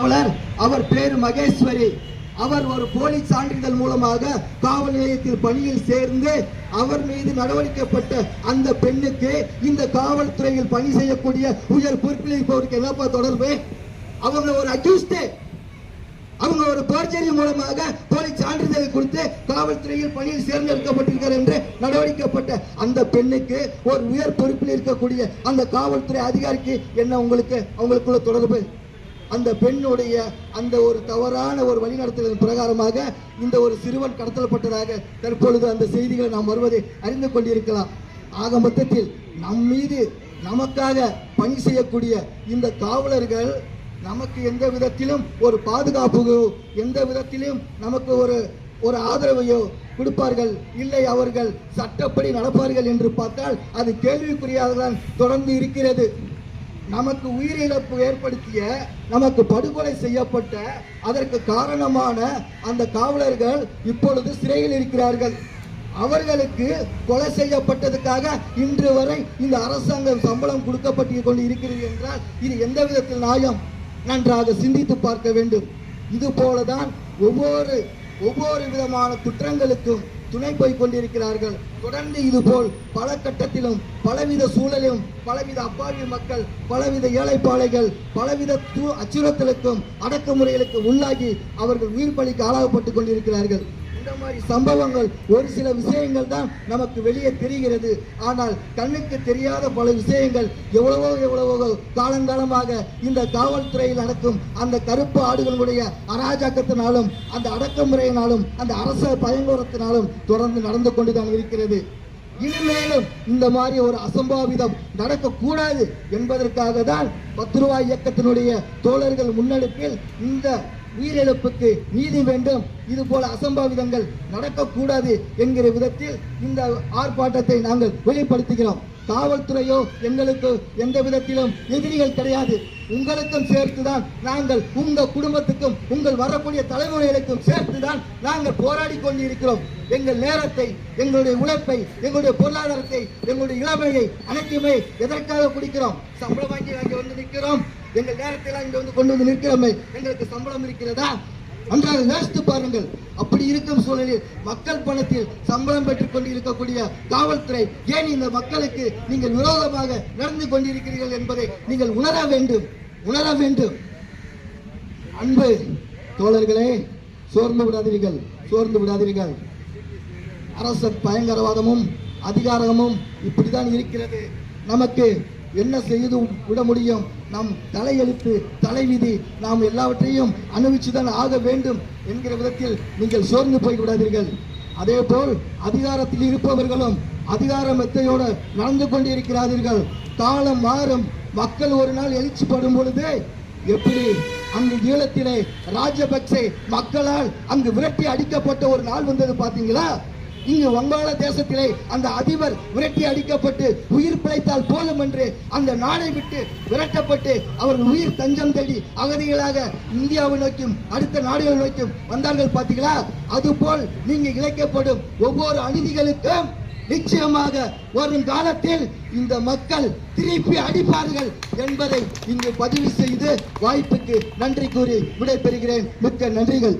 காவலர் அவர் பேரு மகேஸ்வரி. அவர் ஒரு போலி சான்றிதழ் மூலமாக காவல் நிலையத்தில் பணியில் சேர்ந்து அவர் மீது நடவடிக்கைப்பட்ட அந்த பெண்ணுக்கு இந்த காவல்துறையில் பணி செய்யக்கூடிய உயர் பொறுப்பில் இருப்பவருக்கு என்னப்பா தொடர்பு? அவங்க ஒரு அக்யூஸ்டே. அவங்க ஒரு போர்ஜரி மூலமாக போலி சான்றிதழை கொடுத்து காவல்துறையில் பணியில் சேர்ந்தெடுக்கப்பட்டிருக்கிறார் என்று நடவடிக்கப்பட்ட அந்த பெண்ணுக்கு ஒரு உயர் பொறுப்பில் இருக்கக்கூடிய அந்த காவல்துறை அதிகாரிக்கு என்ன உங்களுக்கு அவங்களுக்குள்ள தொடர்பு? அந்த பெண்ணுடைய அந்த ஒரு தவறான ஒரு வழிநடத்தலின் பிரகாரமாக இந்த ஒரு சிறுவன் கடத்தப்பட்டதாக தற்பொழுது அந்த செய்திகளை நாம் வருவதை அறிந்து கொண்டிருக்கலாம். ஆக மொத்தத்தில் நம் மீது நமக்காக பணி செய்யக்கூடிய இந்த காவலர்கள் நமக்கு எந்த விதத்திலும் ஒரு பாதுகாப்பு எந்த விதத்திலும் நமக்கு ஒரு ஒரு ஆதரவையோ கொடுப்பார்கள். இல்லை அவர்கள் சட்டப்படி நடப்பார்கள் என்று பார்த்தால் அது கேள்விக்குறியாக தான் தொடர்ந்து இருக்கிறது. நமக்கு உயிரிழப்பு ஏற்படுத்திய நமக்கு படுகொலை செய்யப்பட்ட அதற்கு காரணமான அந்த காவலர்கள் இப்பொழுது சிறையில் இருக்கிறார்கள். அவர்களுக்கு கொலை செய்யப்பட்டதுக்காக இன்று வரை இந்த அரசாங்கம் சம்பளம் கொடுக்கப்பட்டு கொண்டு இருக்கிறது என்றால் இது எந்த விதத்தில் நியாயம்? நன்றாக சிந்தித்து பார்க்க வேண்டும். இது போலதான் ஒவ்வொரு ஒவ்வொரு விதமான குற்றங்களுக்கும் துணை போய் கொண்டிருக்கிறார்கள். தொடர்ந்து இதுபோல் பல கட்டத்திலும் பலவித சூழலிலும் பலவித அப்பாவி மக்கள் பலவித ஏழைப்பாளைகள் பலவித அச்சுறுத்தலுக்கும் அடக்குமுறைகளுக்கு உள்ளாகி அவர்கள் உயிர் பலிக்கு ஆளாகப்பட்டு கொண்டிருக்கிறார்கள். இந்த மாதிரி சம்பவங்கள் ஒரு சில விஷயங்கள் தான் நமக்கு வெளியே தெரிகிறது. ஆனால் கண்ணுக்கு தெரியாத பல விஷயங்கள் எவ்வளவோ எவ்வளவோ காலங்காலமாக இந்த காவல்துறையில் நடக்கும். அந்த கருப்பு ஆடுகளுடைய அராஜகத்தினாலும் அந்த அடக்குமுறையினாலும் அந்த அரச பயங்கரத்தினாலும் தொடர்ந்து நடந்து கொண்டுதான் இருக்கிறது. இனிமேலும் இந்த மாதிரி ஒரு அசம்பாவிதம் நடக்கக்கூடாது என்பதற்காக தான் பத்து ரூபாய் இயக்கத்தினுடைய தோழர்கள் முன்னெடுப்பில் இந்த உயிரிழப்புக்கு நீதி வேண்டும். இது போல அசம்பாவிதங்கள் நடக்கக்கூடாது என்கிற விதத்தில் இந்த ஆர்ப்பாட்டத்தை நாங்கள் வெளிப்படுத்துகிறோம். காவல்துறையோ எங்களுக்கு எந்த விதத்திலும் எதிரிகள் கிடையாது. உங்களுக்கும் சேர்த்துதான் நாங்கள் உங்க குடும்பத்துக்கும் உங்கள் வரக்கூடிய தலைமுறைகளுக்கும் சேர்த்துதான் நாங்கள் போராடி கொண்டிருக்கிறோம். எங்கள் நேரத்தை எங்களுடைய உழைப்பை எங்களுடைய பொருளாதாரத்தை எங்களுடைய இளமையை அனைத்துமே எதற்காக குடிக்கிறோம்? சம்பளம் வாங்கி அங்கே வந்து நிற்கிறோம். எங்கள் நேரத்தை இங்கே வந்து கொண்டு வந்து நிற்கிறோமே. எங்களுக்கு சம்பளம் இருக்கிறதா? நன்றாக யோசித்து பாருங்கள். அப்படி இருக்கும் சூழலில் மக்கள் பணத்தில் சம்பளம் பெற்றுக் கொண்டு இருக்கக்கூடிய காவல்துறை ஏன் இந்த மக்களுக்கு நீங்கள் விரோதமாக நடந்து கொண்டிருக்கிறீர்கள் என்பதை நீங்கள் உணர வேண்டும். உணர வேண்டும். அன்பு தோழர்களே சோர்ந்து விடாதீர்கள். சோர்ந்து விடாதீர்கள். அரச பயங்கரவாதமும் அதிகாரமும் இப்படிதான் இருக்கிறது. நமக்கு என்ன செய்து விட முடியும். நம் தலையெழுத்து தலைவிதி நாம் எல்லாவற்றையும் அனுபவிச்சுதான் ஆக வேண்டும் என்கிற விதத்தில் நீங்கள் சோர்ந்து போய் விடாதீர்கள் அதே போல் அதிகாரத்தில் இருப்பவர்களும் அதிகார மெத்தையோடு நடந்து கொண்டிருக்கிறார்கள். காலம் மாறும் மக்கள் ஒரு நாள் எழுச்சிப்படும் பொழுது எப்படி அங்கு ஈழத்திலே ராஜபக்சே மக்களால் அங்கு விரட்டி அடிக்கப்பட்ட ஒரு நாள் வந்தது பார்த்தீங்களா? இங்கு வங்காள தேசத்திலே அந்த அதிபர் விரட்டி அடிக்கப்பட்டு உயிர் பிழைத்தால் போதும் என்று அந்த நாடை விட்டு விரட்டப்பட்டு அவர்கள் உயிர் தஞ்சம் தேடி அகதிகளாக இந்தியாவை நோக்கியும் அடுத்த நாடுகளை நோக்கியும் வந்தார்கள் பார்த்தீங்களா? அதுபோல் நீங்க இழைக்கப்படும் ஒவ்வொரு அநீதிகளுக்கும் நிச்சயமாக வரும் காலத்தில் இந்த மக்கள் திருப்பி அடிப்பார்கள் என்பதை இங்கு பதிவு செய்து வாய்ப்புக்கு நன்றி கூறி விடைபெறுகிறேன். மிக்க நன்றிகள்.